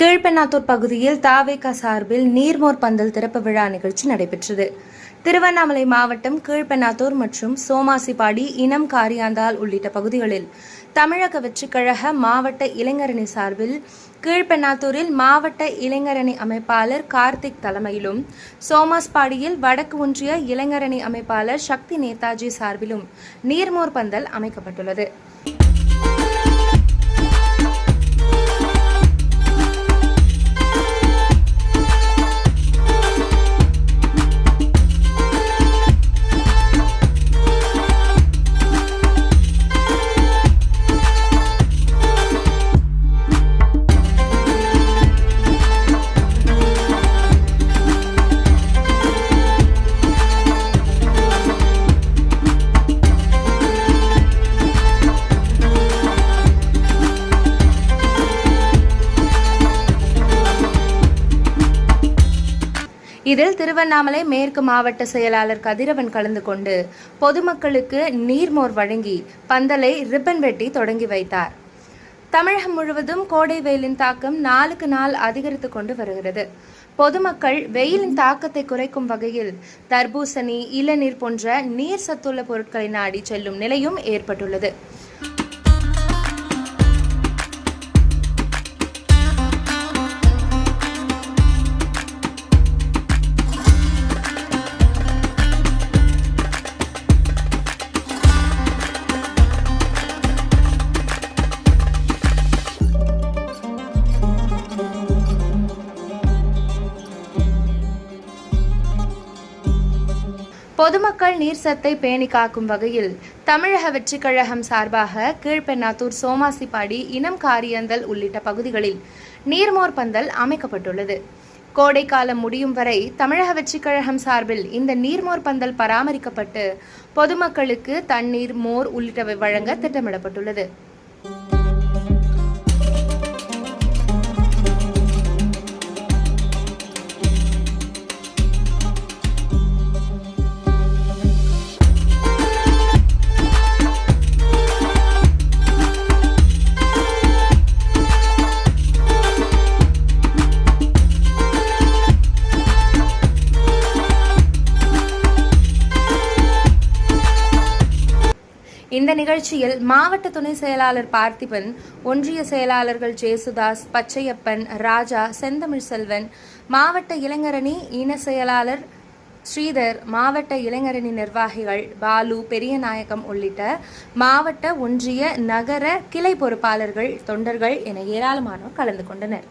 கீழ்பெண்ணாத்தூர் பகுதியில் தாவேகா சார்பில் நீர்மோர் பந்தல் திறப்பு விழா நிகழ்ச்சி நடைபெற்றது. திருவண்ணாமலை மாவட்டம் கீழ்பெண்ணாத்தூர் மற்றும் சோமாசிப்பாடி இனம் காரியாந்தால் உள்ளிட்ட பகுதிகளில் தமிழக வெற்றிக்கழக மாவட்ட இளைஞரணி சார்பில் கீழ்பெண்ணாத்தூரில் மாவட்ட இளைஞரணி அமைப்பாளர் கார்த்திக் தலைமையிலும் சோமாஸ்பாடியில் வடக்கு ஒன்றிய இளைஞரணி அமைப்பாளர் சக்தி நேதாஜி சார்பிலும் நீர்மோர் பந்தல் அமைக்கப்பட்டுள்ளது. இதில் திருவண்ணாமலை மேற்கு மாவட்ட செயலாளர் கதிரவன் கலந்து கொண்டு பொதுமக்களுக்கு நீர்மோர் வழங்கி பந்தலை ரிப்பன் வெட்டி தொடங்கி வைத்தார். தமிழகம் முழுவதும் கோடை வெயிலின் தாக்கம் நாளுக்கு நாள் அதிகரித்து கொண்டு வருகிறது. பொதுமக்கள் வெயிலின் தாக்கத்தை குறைக்கும் வகையில் தர்பூசணி இளநீர் போன்ற நீர் சத்துள்ள பொருட்களை நாடி செல்லும் நிலையும் ஏற்பட்டுள்ளது. பொதுமக்கள் நீர் சத்தை பேணி காக்கும் வகையில் தமிழக வெற்றிக் கழகம் சார்பாக கீழ்பெண்ணாத்தூர் சோமாசிப்பாடி இனம் காரியந்தல் உள்ளிட்ட பகுதிகளில் நீர்மோர் பந்தல் அமைக்கப்பட்டுள்ளது. கோடை காலம் முடியும் வரை தமிழக வெற்றிக் கழகம் சார்பில் இந்த நீர்மோர் பந்தல் பராமரிக்கப்பட்டு பொதுமக்களுக்கு தண்ணீர் மோர் உள்ளிட்டவை வழங்க திட்டமிடப்பட்டுள்ளது. இந்த நிகழ்ச்சியில் மாவட்ட துணை செயலாளர் பார்த்திபன் ஒன்றிய செயலாளர்கள் ஜேசுதாஸ் பச்சையப்பன் ராஜா செந்தமிழ் செல்வன் மாவட்ட இளைஞரணி இன செயலாளர் ஸ்ரீதர் மாவட்ட இளைஞரணி நிர்வாகிகள் பாலு பெரியநாயகம் உள்ளிட்ட மாவட்ட ஒன்றிய நகர கிளை பொறுப்பாளர்கள் தொண்டர்கள் என ஏராளமானோர் கலந்து கொண்டனர்.